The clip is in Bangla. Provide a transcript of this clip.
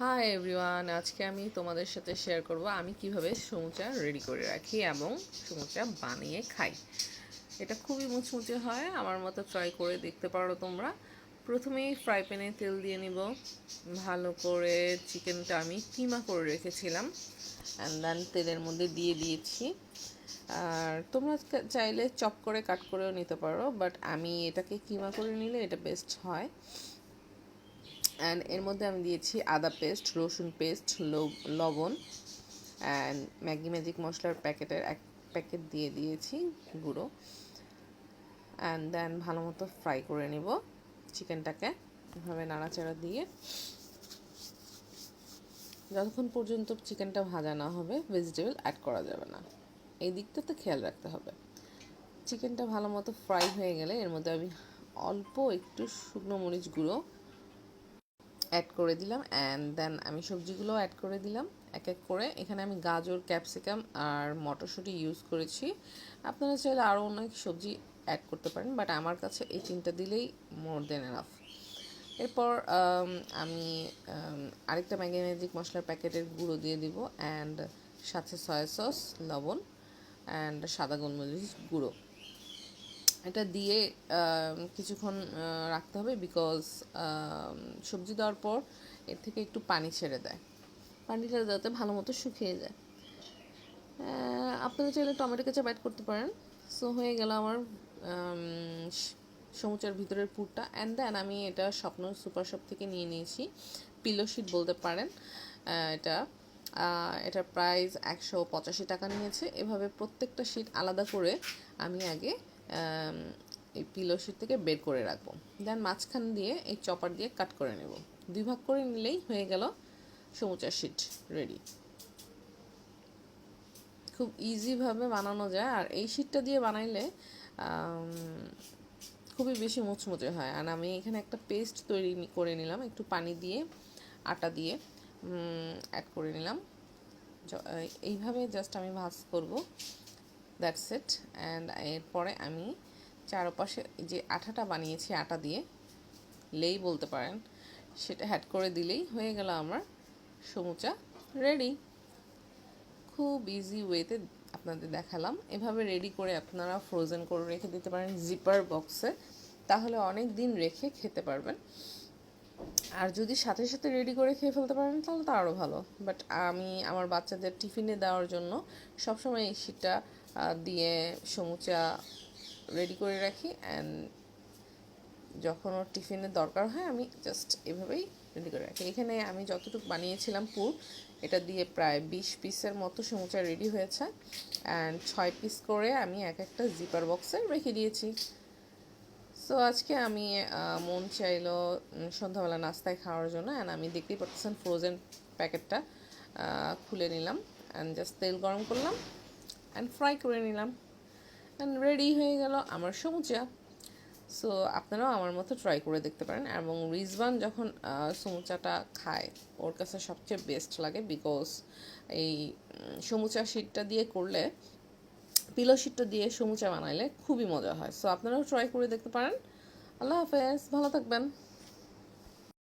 হাই এভরিওয়ান আজকে আমি তোমাদের সাথে শেয়ার করব আমি কীভাবে সমুচা রেডি করে রাখি এবং সমুচা বানিয়ে খাই। এটা খুবই মুচমুচে হয়, আমার মতো ট্রাই করে দেখতে পারো তোমরা। প্রথমেই ফ্রাই প্যানে তেল দিয়ে নিব। ভালো করে চিকেনটা আমি কিমা করে রেখেছিলাম। অ্যান্ড দেন তেলের মধ্যে দিয়ে দিয়েছি। আর তোমরা চাইলে চপ করে কাট করেও নিতে পারো বাট আমি এটাকে কিমা করে নিলে এটা বেস্ট হয়। অ্যান্ড এর মধ্যে আমি দিয়েছি আদা পেস্ট রসুন পেস্ট লবণ অ্যান্ড ম্যাগি ম্যাজিক মশলার প্যাকেটের এক প্যাকেট দিয়ে দিয়েছি গুঁড়ো। অ্যান্ড দেন ভালো মতো ফ্রাই করে নিব চিকেনটাকে এভাবে নাড়াচাড়া দিয়ে। যতক্ষণ পর্যন্ত চিকেনটা ভাজা না হবে ভেজিটেবল অ্যাড করা যাবে না। এই দিকটাতে খেয়াল রাখতে হবে। চিকেনটা ভালো মতো ফ্রাই হয়ে গেলে এর মধ্যে আমি অল্প একটু শুকনো মরিচ গুঁড়ো অ্যাড করে দিলাম অ্যান্ড দেন আমি সবজিগুলো অ্যাড করে দিলাম, এক এক করে। এখানে আমি গাজর ক্যাপসিকাম আর মটরশুঁটি ইউজ করেছি। আপনারা চাইলে আরও অনেক সবজি অ্যাড করতে পারেন বাট আমার কাছে এই তিনটা দিলেই মোর দেন এনাফ এরপর আমি আরেকটা ম্যাগি ম্যাজিক মশলার প্যাকেটের গুঁড়ো দিয়ে দিব অ্যান্ড সাথে সয়া সস লবণ অ্যান্ড সাদা গোলমরিচ গুঁড়ো। এটা দিয়ে কিছুক্ষণ রাখতে হবে বিকজ সবজি দেওয়ার পর এর থেকে একটু পানি ছেড়ে দেয়। পানিটা যাতে ভালো মতো শুকিয়ে যায়। আপনারা চাইলে টমেটো কেচাপ অ্যাড করতে পারেন। সো হয়ে গেল আমার সমুচার ভিতরের পুরটা। অ্যান্ড দেন আমি এটা স্বপ্ন সুপার শপ থেকে নিয়ে নিয়েছি। পিলো শিট বলতে পারেন এটা। এটার প্রাইস একশো পঁচাশি টাকা নিয়েছে। এভাবে প্রত্যেকটা শিট আলাদা করে আমি আগে এই পিলো শিট থেকে বের করে রাখব। দেন মাঝখান দিয়ে এই চপার দিয়ে কাট করে নেব। দুই ভাগ করে নিলেই হয়ে গেল সমুচার শিট রেডি খুব ইজিভাবে বানানো যায়। আর এই শিটটা দিয়ে বানাইলে খুবই বেশি মুচমুচে হয়। আর আমি এখানে একটা পেস্ট তৈরি করে নিলাম। একটু পানি দিয়ে, আটা দিয়ে অ্যাড করে নিলাম। এইভাবে জাস্ট আমি ভাজ করব। দ্যাটস ইট অ্যান্ড এরপরে আমি চারপাশে যে আঠাটা বানিয়েছি, আটা দিয়ে, লেই বলতে পারেন, সেটা হ্যাড করে দিলেই হয়ে গেল আমার সমুচা রেডি খুব ইজি ওয়েতে আপনাদের দেখালাম। এভাবে রেডি করে আপনারা ফ্রোজেন করে রেখে দিতে পারেন জিপার বক্সে তাহলে অনেক দিন রেখে খেতে পারবেন। আর যদি সাথে সাথে রেডি করে খেয়ে ফেলতে পারেন, তাহলে তো আরও ভালো। বাট আমি, আমার বাচ্চাদের টিফিনে দেওয়ার জন্য সবসময় এই শীতটা দিয়ে সমুচা রেডি করে রাখি অ্যান্ড যখন ওর টিফিনের দরকার হয়, আমি জাস্ট এভাবেই রেডি করে রাখি। এখানে আমি যতটুকু বানিয়েছিলাম পুর, এটা দিয়ে প্রায় বিশ পিসের মতো সমুচা রেডি হয়েছে অ্যান্ড ছয় পিস করে আমি এক একটা জিপার বক্সে রেখে দিয়েছি। সো আজকে আমি মন চাইলো সন্ধ্যাবেলা নাস্তায় খাওয়ার জন্য অ্যান্ড আমি দেখতেই পাচ্ছেন ফ্রোজেন প্যাকেটটা খুলে নিলাম অ্যান্ড জাস্ট তেল গরম করলাম। অ্যান্ড ফ্রাই করে নিলাম। অ্যান্ড রেডি হয়ে গেল আমার সমুচা। সো আপনারাও আমার মতো ট্রাই করে দেখতে পারেন। এবং রিজবান যখন সমুচাটা খায়, ওর কাছে সবচেয়ে বেস্ট লাগে বিকজ এই সমুচা শিটটা দিয়ে করলে পিলো শিটটা দিয়ে সমুচা বানাইলে খুবই মজা হয়। সো আপনারাও ট্রাই করে দেখতে পারেন। আল্লাহ হাফেজ, ভালো থাকবেন।